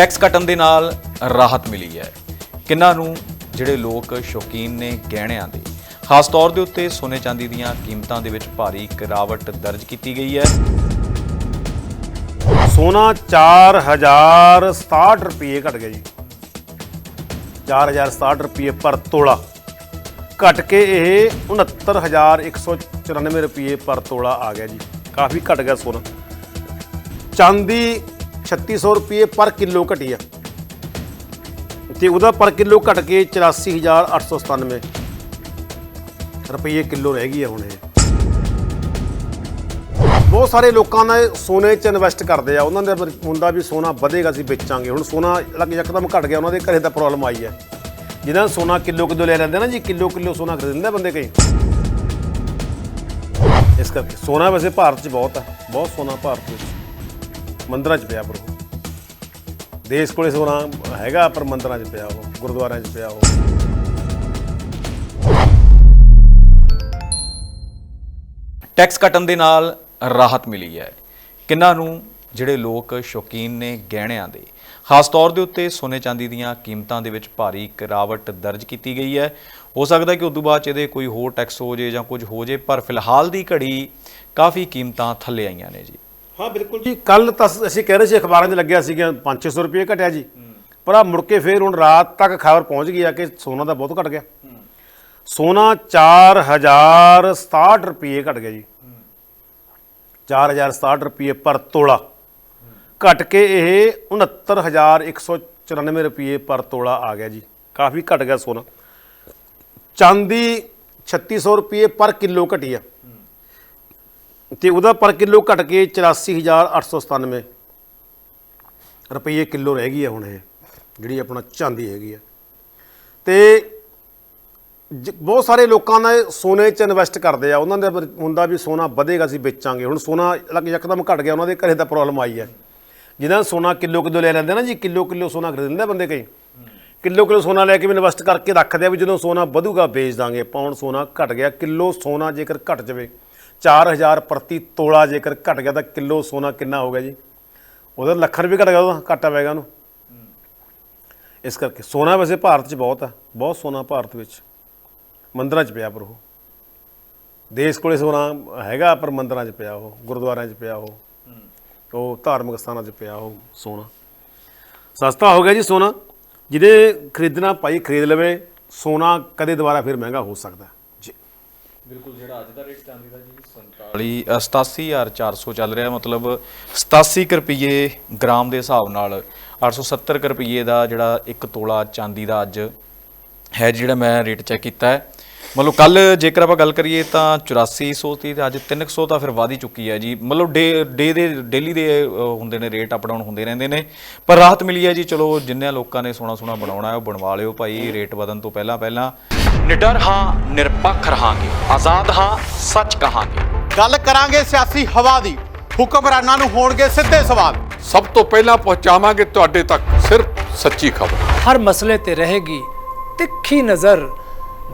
Tax ਕੱਟਣ ਦੇ ਨਾਲ ਰਾਹਤ ਮਿਲੀ ਹੈ। ਕਿੰਨਾਂ ਨੂੰ, ਜਿਹੜੇ ਲੋਕ ਸ਼ੌਕੀਨ ਨੇ ਗਹਿਣਿਆਂ ਦੇ, ਖਾਸ ਤੌਰ ਦੇ ਉੱਤੇ ਸੋਨੇ ਚਾਂਦੀ ਦੀਆਂ ਕੀਮਤਾਂ ਦੇ ਵਿੱਚ ਭਾਰੀ ਗਿਰਾਵਟ ਦਰਜ ਕੀਤੀ ਗਈ ਹੈ। ਸੋਨਾ 4067 ਰੁਪਏ ਘਟ ਗਿਆ ਜੀ। 4067 ਰੁਪਏ ਪਰ ਤੋਲਾ। ਘਟ ਕੇ ਇਹ 69194 ਰੁਪਏ ਪਰ ਤੋਲਾ ਆ ਗਿਆ ਜੀ। ਕਾਫੀ ਘਟ ਗਿਆ ਸੋਨਾ। ਚਾਂਦੀ 3600 ਰੁਪਏ ਪਰ ਕਿਲੋ ਘਟੀ ਆ। ਤੇ ਉਹਦਾ ਪਰ ਕਿਲੋ ਘਟ ਕੇ 84897 ਰੁਪਏ ਕਿਲੋ ਰਹਿ ਗਈ ਆ ਹੁਣ ਇਹ। ਬਹੁਤ ਸਾਰੇ ਲੋਕਾਂ ਦਾ ਸੋਨੇ 'ਚ ਇਨਵੈਸਟ ਕਰਦੇ ਆ। ਉਹਨਾਂ ਦੇ ਹੁੰਦਾ ਵੀ ਸੋਨਾ ਵਧੇਗਾ ਅਸੀਂ ਵੇਚਾਂਗੇ। ਹੁਣ ਸੋਨਾ ਲੱਗ ਯਕਦਮ ਘਟ ਗਿਆ, ਉਹਨਾਂ ਦੇ ਘਰੇ ਤਾਂ ਪ੍ਰੋਬਲਮ ਆਈ ਹੈ ਜਿਹਨਾਂ ਨੇ ਸੋਨਾ ਕਿਲੋ ਕਿਲੋ ਲੈ ਲੈਂਦੇ ਨਾ ਜੀ, ਕਿਲੋ ਕਿਲੋ ਸੋਨਾ ਖਰੀਦ ਲੈਂਦੇ ਬੰਦੇ ਕਈ। ਇਸ ਕਰਕੇ ਸੋਨਾ ਵੈਸੇ ਭਾਰਤ 'ਚ ਬਹੁਤ ਹੈ ਬਹੁਤ ਸੋਨਾ ਭਾਰਤ ਵਿੱਚ। ਮੰਦਰਾਂ 'ਚ ਪਿਆ ਪਰ ਦੇਸ਼ ਕੋਲੇ ਸੋਨਾ ਹੈਗਾ, ਪਰ ਮੰਦਰਾਂ 'ਚ ਪਿਆ ਉਹ, ਗੁਰਦੁਆਰਿਆਂ 'ਚ ਪਿਆ ਉਹ। ਟੈਕਸ ਕੱਟਣ ਦੇ ਨਾਲ ਰਾਹਤ ਮਿਲੀ ਹੈ। ਕਿੰਨਾਂ ਨੂੰ ਜਿਹੜੇ ਲੋਕ ਸ਼ੌਕੀਨ ਨੇ ਗਹਿਣਿਆਂ ਦੇ, ਖਾਸ ਤੌਰ ਦੇ ਉੱਤੇ ਸੋਨੇ ਚਾਂਦੀ ਦੀਆਂ ਕੀਮਤਾਂ ਦੇ ਵਿੱਚ ਭਾਰੀ ਗਿਰਾਵਟ ਦਰਜ ਕੀਤੀ ਗਈ ਹੈ। ਹੋ ਸਕਦਾ ਕਿ ਉਦੋਂ ਬਾਅਦ 'ਚ ਇਹਦੇ ਕੋਈ ਹੋਰ ਟੈਕਸ ਹੋ ਜੇ ਜਾਂ ਕੁਝ ਹੋ ਜੇ, ਪਰ ਫਿਲਹਾਲ ਦੀ ਘੜੀ ਕਾਫੀ ਕੀਮਤਾਂ ਥੱਲੇ ਆਈਆਂ ਨੇ ਜੀ। ਹਾਂ, ਬਿਲਕੁਲ। ਜੀ ਕੱਲ ਤਾਂ ਅਸੀਂ ਕਹਿ ਰਹੇ ਸੀ, ਅਖਬਾਰਾਂ 'ਚ ਲੱਗਿਆ ਸੀਗਾ ਕਿ 5-600 ਰੁਪਏ ਘਟਿਆ ਜੀ। ਪਰ ਆ ਮੁੜ ਕੇ ਫੇਰ ਹੁਣ ਰਾਤ ਤੱਕ ਖਬਰ ਪਹੁੰਚ ਗਈ ਆ ਕਿ ਸੋਨਾ ਦਾ ਬਹੁਤ ਘਟ ਗਿਆ। ਸੋਨਾ 4067 ਰੁਪਏ ਘਟ ਗਿਆ ਜੀ। 4067 ਰੁਪਏ ਪਰ ਤੋਲਾ। ਘਟ ਕੇ ਇਹ 69194 ਰੁਪਏ ਪਰ ਤੋਲਾ ਆ ਗਿਆ ਜੀ। ਕਾਫੀ ਘਟ ਗਿਆ ਸੋਨਾ। ਚਾਂਦੀ 3600 ਰੁਪਏ ਪਰ ਕਿਲੋ ਘਟੀ ਆ। ਤੇ ਉਹਦਾ ਪਰ ਕਿਲੋ ਘਟ ਕੇ 84897 ਰੁਪਏ ਕਿਲੋ ਰਹਿ ਗਈ ਹੈ ਹੁਣ ਇਹ, ਜਿਹੜੀ ਆਪਣਾ ਚਾਂਦੀ ਹੈਗੀ ਆ। ਤੇ ਜ- ਬਹੁਤ ਸਾਰੇ ਲੋਕਾਂ ਨੇ ਸੋਨੇ 'ਚ ਇਨਵੈਸਟ ਕਰਦੇ ਆ। ਉਹਨਾਂ ਦੇ ਹੁੰਦਾ ਵੀ ਸੋਨਾ ਵਧੇਗਾ, ਅਸੀਂ ਵੇਚਾਂਗੇ। ਹੁਣ ਸੋਨਾ ਯਕਦਮ ਘਟ ਗਿਆ, ਉਹਨਾਂ ਦੇ ਘਰੇ ਤਾਂ ਪ੍ਰੋਬਲਮ ਆਈ ਹੈ ਜਿਹਨਾਂ ਨੇ ਸੋਨਾ ਕਿਲੋ ਕਿਲੋ ਲੈ ਲੈਂਦੇ ਨਾ ਜੀ ਕਿਲੋ ਕਿਲੋ ਸੋਨਾ ਖਰੀਦ ਲੈਂਦੇ ਬੰਦੇ ਕਈ। ਕਿਲੋ ਕਿਲੋ ਸੋਨਾ ਲੈ ਕੇ ਵੀ ਇਨਵੈਸਟ ਕਰਕੇ ਰੱਖਦੇ ਆ ਵੀ ਜਦੋਂ ਸੋਨਾ ਵਧੂਗਾ, ਵੇਚ ਦਾਂਗੇ। ਪਾਉਣ ਸੋਨਾ ਘਟ ਗਿਆ, ਕਿਲੋ ਸੋਨਾ ਜੇਕਰ ਘਟ ਜਾਵੇ 4000 ਪ੍ਰਤੀ ਤੋਲਾ ਜੇਕਰ ਘਟ ਗਿਆ ਤਾਂ ਕਿਲੋ ਸੋਨਾ ਕਿੰਨਾ ਹੋ ਗਿਆ ਜੀ? ਉਹਦਾ ਲੱਖ ਰੁਪਏ ਘਟ ਗਿਆ, ਉਹਦਾ ਘਾਟਾ ਪੈ ਗਿਆ ਉਹਨੂੰ। ਇਸ ਕਰਕੇ ਸੋਨਾ ਵੈਸੇ ਭਾਰਤ 'ਚ ਬਹੁਤ ਆ, ਬਹੁਤ ਸੋਨਾ ਭਾਰਤ ਵਿੱਚ। ਮੰਦਰਾਂ 'ਚ ਪਿਆ ਪਰ ਉਹ। ਦੇਸ਼ ਕੋਲੇ ਸੋਨਾ ਹੈਗਾ, ਪਰ ਮੰਦਰਾਂ 'ਚ ਪਿਆ ਉਹ, ਗੁਰਦੁਆਰਿਆਂ 'ਚ ਪਿਆ ਉਹ। ਉਹ ਧਾਰਮਿਕ ਸਥਾਨਾਂ 'ਚ ਪਿਆ ਉਹ ਸੋਨਾ। ਸਸਤਾ ਹੋ ਗਿਆ ਜੀ ਸੋਨਾ। ਜਿਹਦੇ ਖਰੀਦਣਾ ਭਾਈ ਖਰੀਦ ਲਵੇ, ਸੋਨਾ ਕਦੇ ਦੁਬਾਰਾ ਫਿਰ ਮਹਿੰਗਾ ਹੋ ਸਕਦਾ। ਬਿਲਕੁਲ ਜਿਹੜਾ ਅੱਜ ਦਾ ਰੇਟ ਚਾਂਦੀ ਦਾ ਜੀ 47 87400 ਚੱਲ ਰਿਹਾ, ਮਤਲਬ 87 ਕੁ ਰੁਪਏ ਗ੍ਰਾਮ ਦੇ ਹਿਸਾਬ ਨਾਲ 870 ਕੁ ਰੁਪਏ ਦਾ ਜਿਹੜਾ ਇੱਕ ਤੋਲਾ ਚਾਂਦੀ ਦਾ ਅੱਜ ਹੈ, ਜਿਹੜਾ ਮੈਂ ਰੇਟ ਚੈੱਕ ਕੀਤਾ ਹੈ। ਮਤਲਬ ਕੱਲ ਜੇਕਰ ਆਪਾਂ ਗੱਲ ਕਰੀਏ ਤਾਂ 8400 ਸੀ ਤੇ ਅੱਜ 300 ਤਾਂ ਫਿਰ ਵਧ ਹੀ ਚੁੱਕੀ ਹੈ ਜੀ। ਮਤਲਬ ਡੇ ਡੇ ਦੇ ਡੇਲੀ ਦੇ ਹੁੰਦੇ ਨੇ ਰੇਟ ਅਪ ਡਾਊਨ ਹੁੰਦੇ ਰਹਿੰਦੇ ਨੇ। ਪਰ ਰਾਹਤ ਮਿਲੀ ਹੈ ਜੀ ਚਲੋ ਜਿੰਨੇ ਲੋਕਾਂ ਨੇ ਸੋਨਾ ਸੋਨਾ ਬਣਾਉਣਾ ਹੈ ਉਹ ਬਣਵਾ ਲਿਓ ਭਾਈ ਰੇਟ ਵਧਣ ਤੋਂ ਪਹਿਲਾਂ ਪਹਿਲਾਂ। ਨਿਡਰ ਹਾਂ ਨਿਰਪੱਖ ਰਹਾਂਗੇ ਆਜ਼ਾਦ ਹਾਂ ਸੱਚ ਕਹਾਂਗੇ। ਗੱਲ ਕਰਾਂਗੇ ਸਿਆਸੀ ਹਵਾ ਦੀ ਹੁਕਮਰਾਨਾਂ ਨੂੰ ਹੋਣਗੇ ਸਿੱਧੇ ਸਵਾਲ। ਸਭ ਤੋਂ ਪਹਿਲਾਂ ਪਹੁੰਚਾਵਾਂਗੇ ਤੁਹਾਡੇ ਤੱਕ ਸਿਰਫ ਸੱਚੀ ਖਬਰ। ਹਰ ਮਸਲੇ ਤੇ ਰਹੇਗੀ ਤਿੱਖੀ ਨਜ਼ਰ।